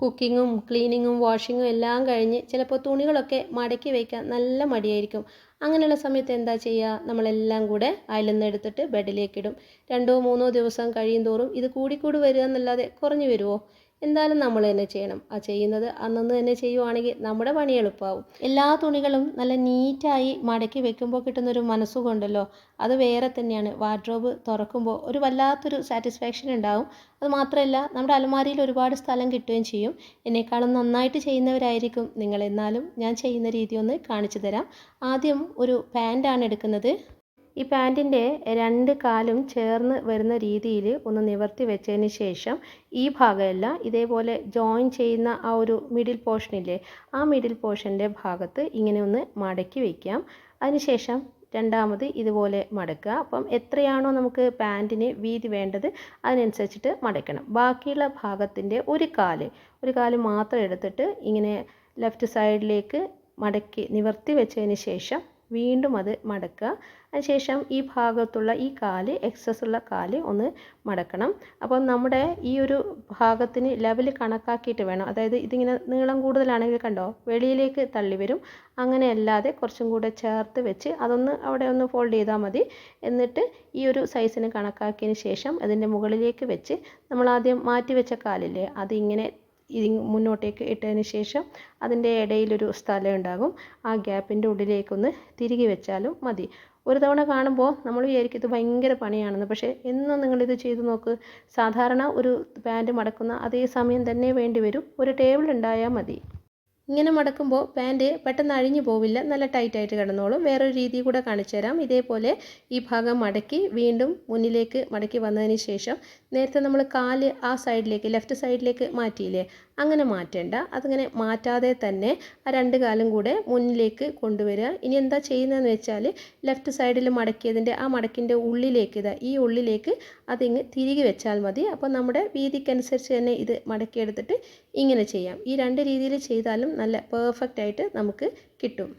കുക്കിങ്ങും ക്ലീനിങ്ങും വാഷിങ്ങും എല്ലാം കഴിഞ്ഞ് ചിലപ്പോൾ തുണികളൊക്കെ മടക്കി വയ്ക്കാൻ നല്ല മടിയായിരിക്കും. അങ്ങനെയുള്ള സമയത്ത് എന്താ ചെയ്യുക? നമ്മളെല്ലാം കൂടെ എടുത്തിട്ട് ബെഡിലേക്കിടും രണ്ടോ മൂന്നോ ദിവസം കഴിയും തോറും ഇത് കൂടിക്കൂടി വരിക എന്നല്ലാതെ കുറഞ്ഞു വരുമോ എന്തായാലും നമ്മൾ തന്നെ ചെയ്യണം. ആ ചെയ്യുന്നത് അന്നന്ന് തന്നെ ചെയ്യുവാണെങ്കിൽ നമ്മുടെ പണി എളുപ്പമാവും എല്ലാ തുണികളും നല്ല നീറ്റായി മടക്കി വെക്കുമ്പോൾ കിട്ടുന്നൊരു മനസ്സുകൊണ്ടല്ലോ അത് വേറെ തന്നെയാണ്. വാർഡ്രോബ് തുറക്കുമ്പോൾ ഒരു വല്ലാത്തൊരു സാറ്റിസ്ഫാക്ഷൻ ഉണ്ടാവും. അത് മാത്രമല്ല നമ്മുടെ അലമാരിയിൽ ഒരുപാട് സ്ഥലം കിട്ടുകയും ചെയ്യും. എന്നെക്കാളും നന്നായിട്ട് ചെയ്യുന്നവരായിരിക്കും നിങ്ങൾ. എന്നാലും ഞാൻ ചെയ്യുന്ന രീതി ഒന്ന് കാണിച്ചു തരാം. ആദ്യം ഒരു പാന്റാണ് എടുക്കുന്നത്. ഈ പാന്റിന്റെ രണ്ട് കാലും ചേർന്ന് വരുന്ന രീതിയിൽ ഒന്ന് നിവർത്തി വെച്ചതിന് ശേഷം ഈ ഭാഗമല്ല ഇതേപോലെ ജോയിൻ ചെയ്യുന്ന ആ ഒരു മിഡിൽ പോർഷനില്ലേ ആ മിഡിൽ പോർഷന്റെ ഭാഗത്ത് ഇങ്ങനെ ഒന്ന് മടക്കി വയ്ക്കാം അതിനുശേഷം രണ്ടാമത് ഇതുപോലെ മടക്കുക. അപ്പം എത്രയാണോ നമുക്ക് പാന്റിന് വീതി വേണ്ടത് അതിനനുസരിച്ചിട്ട് മടക്കണം ബാക്കിയുള്ള ഭാഗത്തിന്റെ ഒരു കാൽ ഒരു കാൽ മാത്രം എടുത്തിട്ട് ഇങ്ങനെ ലെഫ്റ്റ് സൈഡിലേക്ക് മടക്കി നിവർത്തി വെച്ചതിന് ശേഷം വീണ്ടും അത് മടക്കുക. അതിനുശേഷം ഈ ഭാഗത്തുള്ള ഈ കാൽ എക്സസ് ഉള്ള കാൽ ഒന്ന് മടക്കണം. അപ്പോൾ നമ്മുടെ ഈ ഒരു ഭാഗത്തിന് ലെവൽ കണക്കാക്കിയിട്ട് വേണം. അതായത് ഇതിങ്ങനെ നീളം കൂടുതലാണെങ്കിൽ കണ്ടോ വെളിയിലേക്ക് തള്ളി വരും. അങ്ങനെ അല്ലാതെ കുറച്ചും കൂടെ ചേർത്ത് വെച്ച് അതൊന്ന് അവിടെ ഒന്ന് ഫോൾഡ് ചെയ്താൽ മതി. എന്നിട്ട് ഈ ഒരു സൈസിന് കണക്കാക്കിയതിന് ശേഷം അതിന്റെ മുകളിലേക്ക് വെച്ച് നമ്മൾ ആദ്യം മാറ്റി വെച്ച കാലില്ലേ അതിങ്ങനെ മുന്നോട്ടേക്ക് ഇട്ടതിന് ശേഷം അതിന്റെ ഇടയിലൊരു സ്ഥലം ഉണ്ടാകും. ആ ഗ്യാപ്പിന്റെ ഉള്ളിലേക്കൊന്ന് തിരികെ വെച്ചാലും മതി. ഒരു തവണ കാണുമ്പോൾ നമ്മൾ വിചാരിക്കും ഇത് ഭയങ്കര പണിയാണെന്ന്. പക്ഷേ എന്നും നിങ്ങളിത് ചെയ്ത് നോക്ക്. സാധാരണ ഒരു പാന്റ് മടക്കുന്ന അതേ സമയം തന്നെ വേണ്ടി വരും. ഒരു ടേബിൾ ഉണ്ടായാൽ മതി. ഇങ്ങനെ മടക്കുമ്പോൾ പാന്റ് പെട്ടെന്ന് അഴിഞ്ഞു പോവില്ല. നല്ല ടൈറ്റായിട്ട് കിടന്നോളും. വേറൊരു രീതി കൂടെ കാണിച്ചു തരാം. ഇതേപോലെ ഈ ഭാഗം മടക്കി വീണ്ടും മുന്നിലേക്ക് മടക്കി വന്നതിന് ശേഷം നേരത്തെ നമ്മൾ കാൽ ആ സൈഡിലേക്ക് ലെഫ്റ്റ് സൈഡിലേക്ക് മാറ്റിയില്ലേ? അങ്ങനെ മാറ്റേണ്ട. അതിങ്ങനെ മാറ്റാതെ തന്നെ ആ രണ്ട് കാലും കൂടെ മുന്നിലേക്ക് കൊണ്ടുവരിക. ഇനി എന്താ ചെയ്യുന്നതെന്ന് വെച്ചാൽ ലെഫ്റ്റ് സൈഡിൽ മടക്കിയതിന്റെ ആ മടക്കിന്റെ ഉള്ളിലേക്ക് ഇതാ ഈ ഉള്ളിലേക്ക് അതിങ്ങ് തിരികെ വെച്ചാൽ മതി. അപ്പോൾ നമ്മുടെ വീതിക്കനുസരിച്ച് തന്നെ ഇത് മടക്കിയെടുത്തിട്ട് ഇങ്ങനെ ചെയ്യാം. ഈ രണ്ട് രീതിയിൽ ചെയ്താലും നല്ല പെർഫെക്റ്റ് ആയിട്ട് നമുക്ക് കിട്ടും.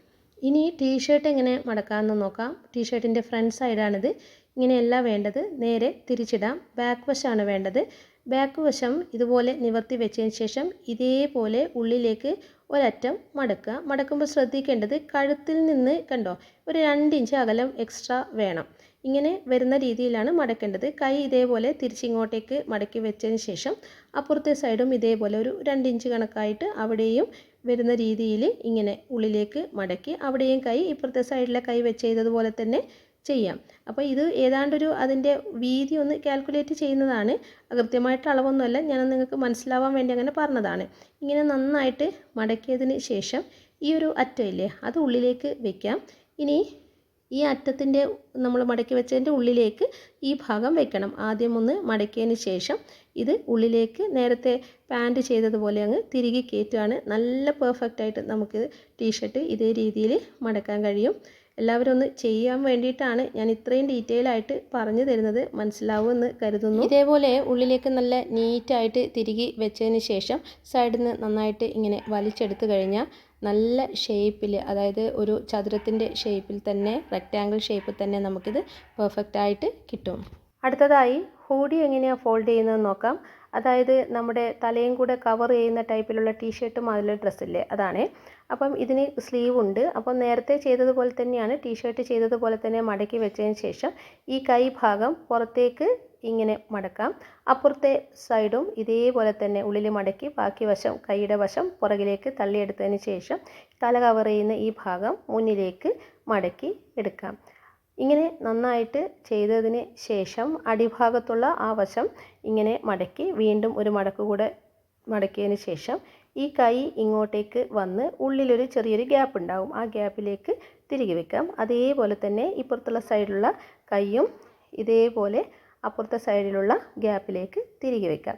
ഇനി ടീഷർട്ട് എങ്ങനെ മടക്കാമെന്ന് നോക്കാം. ടീഷർട്ടിന്റെ ഫ്രണ്ട് സൈഡാണിത് ഇങ്ങനെയല്ല വേണ്ടത്. നേരെ തിരിച്ചിടാം. ബാക്ക് വശമാണ് വേണ്ടത്. ബാക്ക് വശം ഇതുപോലെ നിവർത്തി വെച്ചതിന് ശേഷം ഇതേപോലെ ഉള്ളിലേക്ക് ഒരറ്റം മടക്കുക. മടക്കുമ്പോൾ ശ്രദ്ധിക്കേണ്ടത് കഴുത്തിൽ നിന്ന് കണ്ടോ? ഒരു രണ്ട് ഇഞ്ച് അകലം എക്സ്ട്രാ വേണം. ഇങ്ങനെ വരുന്ന രീതിയിലാണ് മടക്കേണ്ടത്. കൈ ഇതേപോലെ തിരിച്ചിങ്ങോട്ടേക്ക് മടക്കി വെച്ചതിന് ശേഷം അപ്പുറത്തെ സൈഡും ഇതേപോലെ ഒരു രണ്ട് ഇഞ്ച് കണക്കായിട്ട് അവിടെയും വരുന്ന രീതിയിൽ ഇങ്ങനെ ഉള്ളിലേക്ക് മടക്കി അവിടെയും കൈ ഇപ്പുറത്തെ സൈഡിലെ കൈ വെച്ച് ചെയ്തതുപോലെ തന്നെ ചെയ്യാം. അപ്പോൾ ഇത് ഏതാണ്ടൊരു അതിന്റെ വീതി ഒന്ന് കാൽക്കുലേറ്റ് ചെയ്യുന്നതാണ്. കൃത്യമായിട്ട് അളവൊന്നുമല്ല. ഞാൻ നിങ്ങൾക്ക് മനസ്സിലാവാൻ വേണ്ടി അങ്ങനെ പറഞ്ഞതാണ്. ഇങ്ങനെ നന്നായിട്ട് മടക്കിയതിന് ശേഷം ഈ ഒരു അറ്റമില്ലേ അത് ഉള്ളിലേക്ക് വെക്കാം. ഇനി ഈ അറ്റത്തിന്റെ നമ്മൾ മടക്കി വെച്ചതിന്റെ ഉള്ളിലേക്ക് ഈ ഭാഗം വെക്കണം. ആദ്യം ഒന്ന് മടക്കിയതിന് ശേഷം ഇത് ഉള്ളിലേക്ക് നേരത്തെ പാന്റ് ചെയ്തതുപോലെ അങ്ങ് തിരികെ കയറ്റുകയാണ്. നല്ല പെർഫെക്റ്റായിട്ട് നമുക്ക് ടീഷർട്ട് ഇതേ രീതിയിൽ മടക്കാൻ കഴിയും. എല്ലാവരും ഒന്ന് ചെയ്യാൻ വേണ്ടിയിട്ടാണ് ഞാൻ ഇത്രയും ഡീറ്റെയിൽ ആയിട്ട് പറഞ്ഞു തരുന്നത്. മനസ്സിലാവുമെന്ന് കരുതുന്നു. ഇതേപോലെ ഉള്ളിലേക്ക് നല്ല നീറ്റായിട്ട് തിരികെ വെച്ചതിന് ശേഷം സൈഡിൽ നിന്ന് നന്നായിട്ട് ഇങ്ങനെ വലിച്ചെടുത്ത് കഴിഞ്ഞാൽ നല്ല ഷേപ്പിൽ അതായത് ഒരു ചതുരത്തിന്റെ ഷേപ്പിൽ തന്നെ റെക്റ്റാങ്കിൾ ഷേപ്പിൽ തന്നെ നമുക്കിത് പെർഫെക്റ്റായിട്ട് കിട്ടും. അടുത്തതായി ഹൂഡി എങ്ങനെയാണ് ഫോൾഡ് ചെയ്യുന്നതെന്ന് നോക്കാം. അതായത് നമ്മുടെ തലയും കൂടെ കവർ ചെയ്യുന്ന ടൈപ്പിലുള്ള ടീഷർട്ടും അതിലെ ഡ്രസ്സില്ലേ അതാണ്. അപ്പം ഇതിന് സ്ലീവ് ഉണ്ട്. അപ്പം നേരത്തെ ചെയ്തതുപോലെ തന്നെയാണ്. ടീഷർട്ട് ചെയ്തതുപോലെ തന്നെ മടക്കി വെച്ചതിന് ശേഷം ഈ കൈ ഭാഗം പുറത്തേക്ക് ഇങ്ങനെ മടക്കാം. അപ്പുറത്തെ സൈഡും ഇതേപോലെ തന്നെ ഉള്ളിൽ മടക്കി ബാക്കി വശം കൈയുടെ വശം പുറകിലേക്ക് തള്ളിയെടുത്തതിന് ശേഷം തല കവർ ചെയ്യുന്ന ഈ ഭാഗം മുന്നിലേക്ക് മടക്കി എടുക്കാം. ഇങ്ങനെ നന്നായിട്ട് ചെയ്തതിന് ശേഷം അടിഭാഗത്തുള്ള ആ വശം ഇങ്ങനെ മടക്കി വീണ്ടും ഒരു മടക്ക് കൂടെ മടക്കിയതിന് ശേഷം ഈ കൈ ഇങ്ങോട്ടേക്ക് വന്ന് ഉള്ളിലൊരു ചെറിയൊരു ഗ്യാപ്പ് ഉണ്ടാവും. ആ ഗ്യാപ്പിലേക്ക് തിരികെ വെക്കാം. അതേപോലെ തന്നെ ഇപ്പുറത്തുള്ള സൈഡിലുള്ള കൈയും ഇതേപോലെ അപ്പുറത്തെ സൈഡിലുള്ള ഗ്യാപ്പിലേക്ക് തിരികെ വെക്കാം.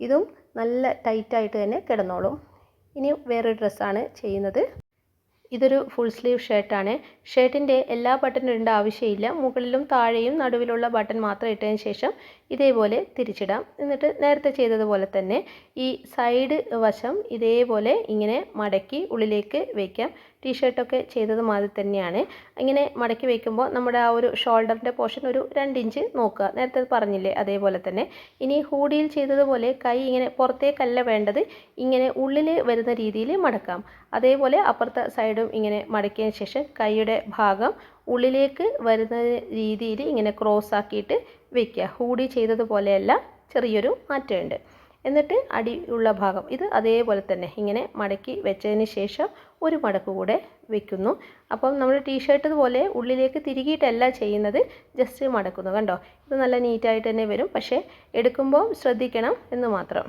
ഇതും നല്ല ടൈറ്റായിട്ട് തന്നെ കിടന്നോളും. ഇനി വേറൊരു ഡ്രസ്സാണ് ചെയ്യുന്നത്. ഇതൊരു ഫുൾ സ്ലീവ് ഷർട്ടാണ് ഷർട്ടിന്റെ എല്ലാ ബട്ടണും ഇടേണ്ട ആവശ്യമില്ല. മുകളിലും താഴെയും നടുവിലുള്ള ബട്ടൺ മാത്രം ഇട്ടതിന് ശേഷം ഇതേപോലെ തിരിച്ചിടാം. എന്നിട്ട് നേരത്തെ ചെയ്തതുപോലെ തന്നെ ഈ സൈഡ് വശം ഇതേപോലെ ഇങ്ങനെ മടക്കി ഉള്ളിലേക്ക് വയ്ക്കാം ടീഷർട്ടൊക്കെ ചെയ്തത് മാതിരി തന്നെയാണ്. ഇങ്ങനെ മടക്കി വയ്ക്കുമ്പോൾ നമ്മുടെ ആ ഒരു ഷോൾഡറിന്റെ പോർഷൻ ഒരു രണ്ട് ഇഞ്ച് നോക്കുക. നേരത്തെ പറഞ്ഞില്ലേ അതേപോലെ തന്നെ. ഇനി ഹൂഡിയിൽ ചെയ്തതുപോലെ കൈ ഇങ്ങനെ പുറത്തേക്കല്ല വേണ്ടത്. ഇങ്ങനെ ഉള്ളിൽ വരുന്ന രീതിയിൽ മടക്കാം. അതേപോലെ അപ്പുറത്തെ സൈഡും ഇങ്ങനെ മടക്കിയതിന് ശേഷം കൈയുടെ ഭാഗം ഉള്ളിലേക്ക് വരുന്ന രീതിയിൽ ഇങ്ങനെ ക്രോസ് ആക്കിയിട്ട് വയ്ക്കുക ഹൂഡി ചെയ്തതുപോലെയല്ല ചെറിയൊരു മാറ്റമുണ്ട്. എന്നിട്ട് അടി ഉള്ള ഭാഗം. ഇത് അതേപോലെ തന്നെ ഇങ്ങനെ മടക്കി വെച്ചതിന് ശേഷം ഒരു മടക്ക് കൂടെ വെക്കുന്നു. അപ്പം നമ്മൾ ടീഷർട്ട് പോലെ ഉള്ളിലേക്ക് തിരികിയിട്ടല്ല ചെയ്യുന്നത് ജസ്റ്റ് മടക്കുന്നു കണ്ടോ? ഇത് നല്ല നീറ്റായിട്ട് തന്നെ വരും. പക്ഷേ എടുക്കുമ്പോൾ ശ്രദ്ധിക്കണം എന്ന് മാത്രം.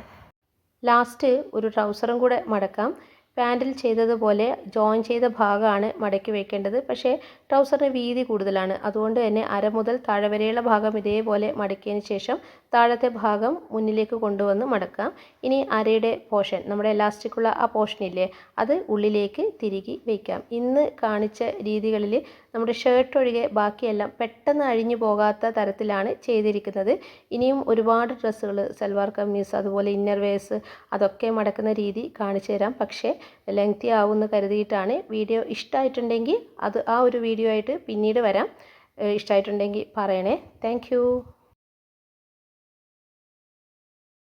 ലാസ്റ്റ് ഒരു ട്രൗസറും കൂടെ മടക്കാം. പാന്റിൽ ചെയ്തതുപോലെ ജോയിൻ ചെയ്ത ഭാഗമാണ് മടക്കി വെക്കേണ്ടത്. പക്ഷേ ട്രൗസറിന് വീതി കൂടുതലാണ്. അതുകൊണ്ട് തന്നെ അര മുതൽ താഴെ വരെയുള്ള ഭാഗം ഇതേപോലെ മടക്കിയതിന് ശേഷം താഴത്തെ ഭാഗം മുന്നിലേക്ക് കൊണ്ടുവന്ന് മടക്കാം. ഇനി അരയുടെ പോർഷൻ നമ്മുടെ എലാസ്റ്റിക്കുള്ള ആ പോർഷൻ ഇല്ലേ അത് ഉള്ളിലേക്ക് തിരികെ വയ്ക്കാം ഇന്ന് കാണിച്ച രീതികളിൽ നമ്മുടെ ഷർട്ട് ഒഴികെ ബാക്കിയെല്ലാം പെട്ടെന്ന് അഴിഞ്ഞു പോകാത്ത തരത്തിലാണ് ചെയ്തിരിക്കുന്നത്. ഇനിയും ഒരുപാട് ഡ്രസ്സുകൾ സൽവാർ കമ്മീസ് അതുപോലെ ഇന്നർ വെയർസ് അതൊക്കെ മടക്കുന്ന രീതി കാണിച്ചു തരാം. പക്ഷേ ലെങ്തി ആവുമെന്ന് കരുതിയിട്ടാണ് വീഡിയോ ഇഷ്ടമായിട്ടുണ്ടെങ്കിൽ അത് ആ ഒരു വീഡിയോ ആയിട്ട് പിന്നീട് വരാം. ഇഷ്ടമായിട്ടുണ്ടെങ്കിൽ പറയണേ. താങ്ക്